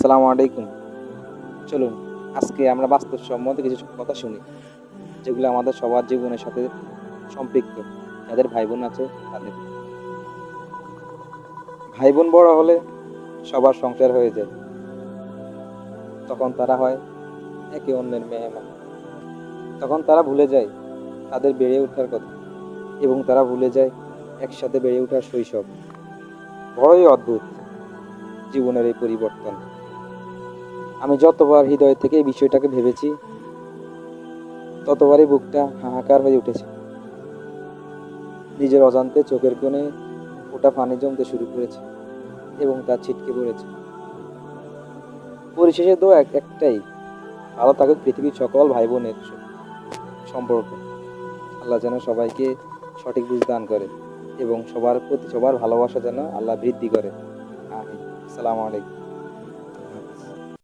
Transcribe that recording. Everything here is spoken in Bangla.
আসসালামু আলাইকুম। চলুন, আজকে আমরা বাস্তব সম্বন্ধে কিছু কথা শুনি, যেগুলো আমাদের সবার জীবনের সাথে সম্পৃক্ত, যাদের ভাই বোন আছে তাদের। ভাই বোন বড় হলে সবার সংসার হয়ে যায়। তখন তারা হয় একে অন্যের মেহমান। তখন তারা ভুলে যায় তাদের বেড়ে ওঠার কথা এবং তারা ভুলে যায় একসাথে বেড়ে ওঠার শৈশব। বড়ই অদ্ভুত জীবনের এই পরিবর্তন। আমি যতবার হৃদয় থেকে এই বিষয়টাকে ভেবেছি, ততবারই বুকটা হাহাকার হয়ে উঠেছে। নিজের অজান্তে চোখের কোণে ওটা পানি জমতে শুরু করেছে এবং তা ছিটকে পড়েছে। পরিশেষে তো এক একটাই ভালো থাকুক পৃথিবীর সকল ভাই বোনের সম্পর্ক। আল্লাহ যেন সবাইকে সঠিক বুঝ দান করে এবং সবার প্রতি সবার ভালোবাসা যেন আল্লাহ বৃদ্ধি করে। আমিন। আসসালামু আলাইকুম।